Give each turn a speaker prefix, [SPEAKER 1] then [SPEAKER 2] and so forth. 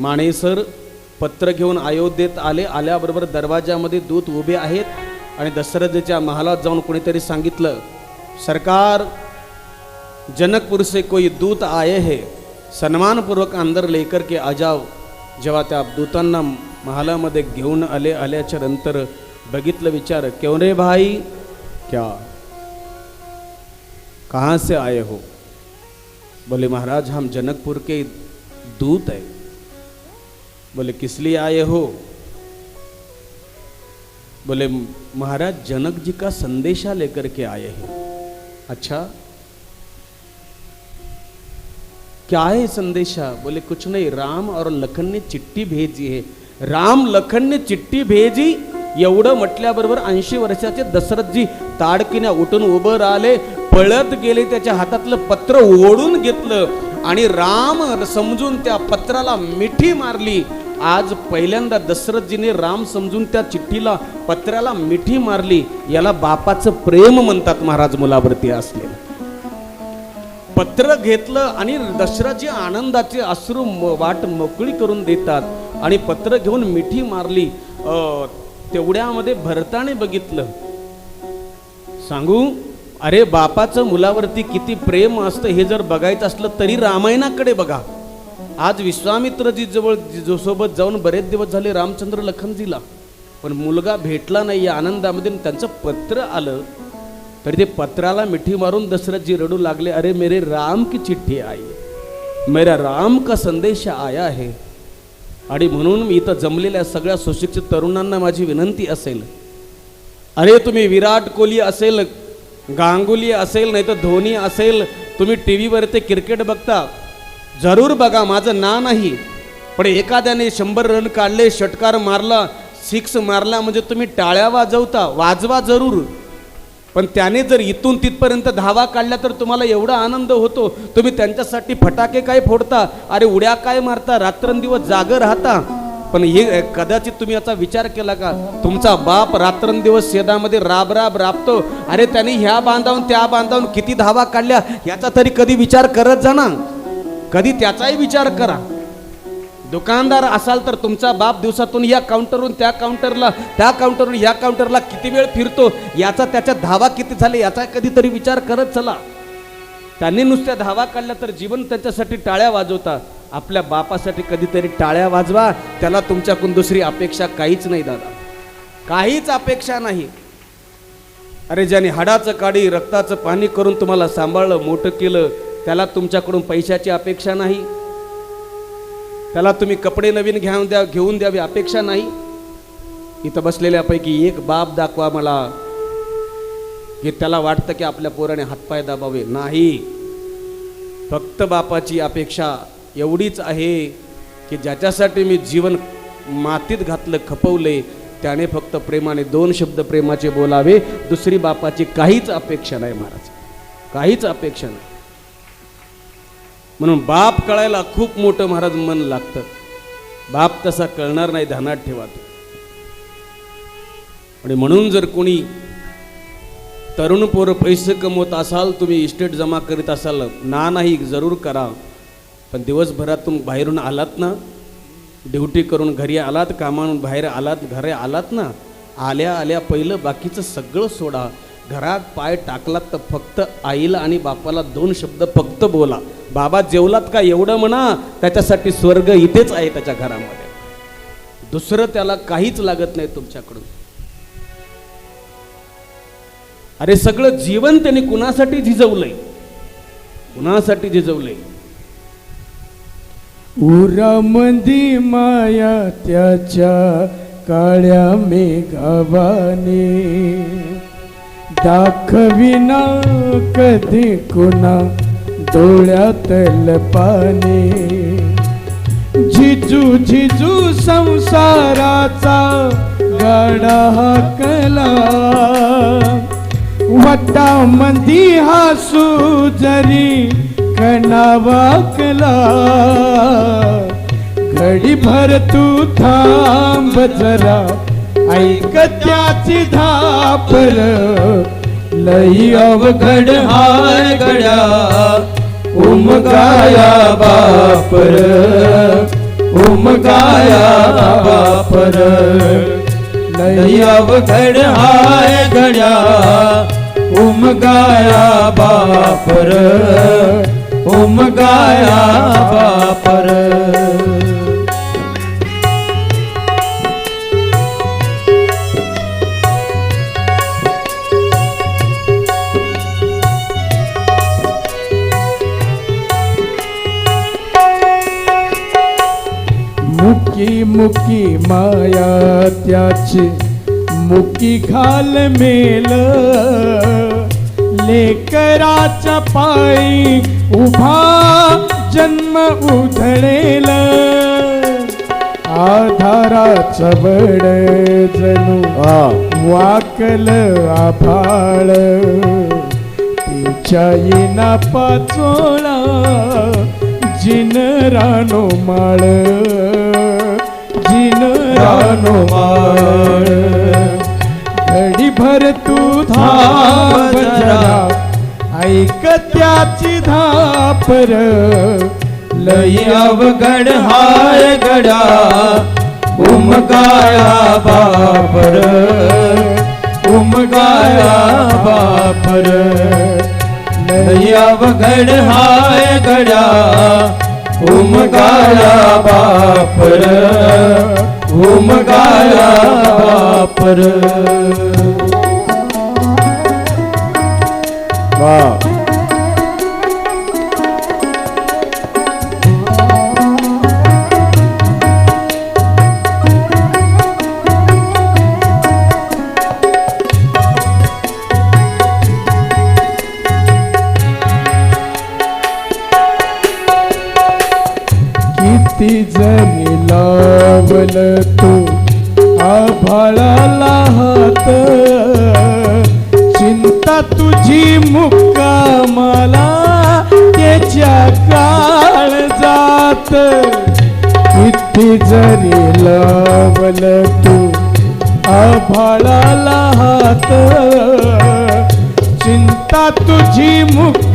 [SPEAKER 1] माणेसर पत्र घेऊन अयोध्येत आले. आल्याबरोबर दरवाजामध्ये दूत उभे आहेत आणि दशरथच्या महालात जाऊन कोणीतरी सांगितलं सरकार जनकपुर से कोई दूत आये हे. सन्मानपूर्वक अंदर लेकर के आ जेव्हा त्या दूतांना महालामध्ये घेऊन आले आल्याच्यानंतर बघितलं विचार क्यों रे भाई? क्या? कहाँ से आए हो? बोले महाराज हम जनकपुर के दूत है. बोले किस लिए आए हो? बोले महाराज जनक जी का संदेशा लेकर के आए हैं। अच्छा? क्या है संदेशा? बोले कुछ नहीं राम और लखन ने चिट्ठी भेजी है। राम लखन ने चिट्ठी भेजी? एवढं म्हटल्याबरोबर ऐंशी वर्षाचे दशरथजी ताडकीने उठून उभं राहिले पळत गेले त्याच्या हातातलं पत्र ओढून घेतलं आणि राम समजून त्या पत्राला मिठी मारली. आज पहिल्यांदा दशरथजीने राम समजून त्या चिठ्ठीला पत्र्याला मिठी मारली. याला बापाचं प्रेम म्हणतात महाराज मुलावरती असलेलं पत्र घेतलं आणि दशरथजी आनंदाचे अश्रू वाट मोकळी करून देतात आणि पत्र घेऊन मिठी मारली. तेवढ्यामध्ये भरताने बघितलं. सांगू अरे बापाचं मुलावरती किती प्रेम असतं हे जर बघायचं असलं तरी रामायणाकडे बघा. आज विश्वामित्रजी जवळ जाऊन बरेच दिवस झाले रामचंद्र लखनजीला. पण मुलगा भेटला नाही या आनंदामध्ये त्यांचं पत्र आलं तरी ते पत्राला मिठी मारून दशरथजी रडू लागले अरे मेरे राम की चिठ्ठी आई मेरा राम का संदेश आया आहे आणि म्हणून मी इथं जमलेल्या सगळ्या सुशिक्षित तरुणांना माझी विनंती असेल अरे तुम्ही विराट कोहली असेल गांगुली असेल नाही तर धोनी असेल तुम्ही टी व्हीवर ते क्रिकेट बघता जरूर बघा माझं ना नाही. पण एखाद्याने शंभर रन काढले षटकार मारला सिक्स मारला म्हणजे तुम्ही टाळ्या वाजवता वाजवा जरूर. पण त्याने जर इथून तिथपर्यंत धावा काढल्या तर तुम्हाला एवढा आनंद होतो. तुम्ही त्यांच्यासाठी फटाके काय फोडता? अरे उड्या काय मारता? रात्रंदिवस जागं राहता. पण हे कदाचित तुम्ही याचा विचार केला का? तुमचा बाप रात्रंदिवस शेतामध्ये राब राब राबतो. अरे त्यांनी ह्या बांधावून त्या बांधावून किती धावा काढल्या? याचा तरी कधी विचार करत जा ना. कधी त्याचाही विचार करा. दुकानदार असाल तर तुमचा बाप दिवसातून या काउंटरवरून त्या काउंटरला त्या काउंटरवरून या काउंटरला किती वेळ फिरतो याचा त्याच्या धावा किती झाले याचा कधीतरी विचार करत चला. त्यांनी नुसत्या धावा काढल्या तर जीवन त्याच्यासाठी टाळ्या वाजवता. आपल्या बापासाठी कधीतरी टाळ्या वाजवा त्याला तुमच्याकडून दुसरी अपेक्षा काहीच नाही दादा. काहीच अपेक्षा नाही. अरे ज्याने हाडाचं काढी रक्ताचं पाणी करून तुम्हाला सांभाळलं मोठं केलं त्याला तुमच्याकडून पैशाची अपेक्षा नाही. त्याला तुम्ही कपडे नवीन घेऊन द्या घेऊन द्यावी अपेक्षा नाही. इथं बसलेल्यापैकी एक बाप दाखवा मला की त्याला वाटतं की आपल्या पोराने हातपाय दाबावे. नाही. फक्त बापाची अपेक्षा एवढीच आहे की ज्याच्यासाठी मी जीवन मातीत घातलं खपवले त्याने फक्त प्रेमाने दोन शब्द प्रेमाचे बोलावे. दुसरी बापाची काहीच अपेक्षा नाही महाराज. काहीच अपेक्षा नाही. म्हणून बाप कळायला खूप मोठं महाराज मन लागतं. बाप तसा कळणार नाही ध्यानात ठेवा तो. आणि म्हणून जर कोणी तरुण पोरं पैसे कमवत असाल तुम्ही इस्टेट जमा करीत असाल ना नाही जरूर करा. पण दिवसभरातून बाहेरून आलात ना ड्युटी करून घरी आलात कामावरून बाहेर आलात घरी आलात ना आल्या आल्या पहिलं बाकीचं सगळं सोडा. घरात पाय टाकलात तर फक्त आईला आणि बापाला दोन शब्द फक्त बोला. बाबा जेवलात का एवढं म्हणा त्याच्यासाठी स्वर्ग इथेच आहे त्याच्या घरामध्ये. दुसरं त्याला काहीच लागत नाही तुमच्याकडून. अरे सगळं जीवन त्यांनी कुणासाठी झिजवलंय? कुणासाठी झिजवलंय?
[SPEAKER 2] उरामंदी माया त्याच्या काळ्या मेघावाने. दाखविना कधी कुणा डोळ्यातल पाणी झिजू झिजू संसाराचा गाडा हाकला. वटा मंदी हासू जरी कणावाकला घडी भर तू थांब जरा ऐक त्याची धापर. लई अवघड हाय गड्या उमगाया बापर उमगाया बापर लई अवघड हाय गड्या उमगाया बापर उमगाया बापर मुकी मुकी माया त्याची. मुकी घाल मेल. लेकराच्या पायी उभा जन्म उधळेल. आधाराचं बड जणू वाकल आभाळ. तिच्या येना पाचोळा जिन रानो माळ. जिन रानो माळ. घडी भर तू धाम ऐक त्याची धापर. लई अवघड हाय गडा. उमगाया बापर. उमगाया बापर. लई अवघड हाय गडा. उमगाया बापर उमगाया बापर वा तू. आभाळाला हात. चिंता तुझी मुक्का मला त्याच्या काळ जात. किती जरी लावल तू आभाळाला हात. चिंता तुझी मुक्का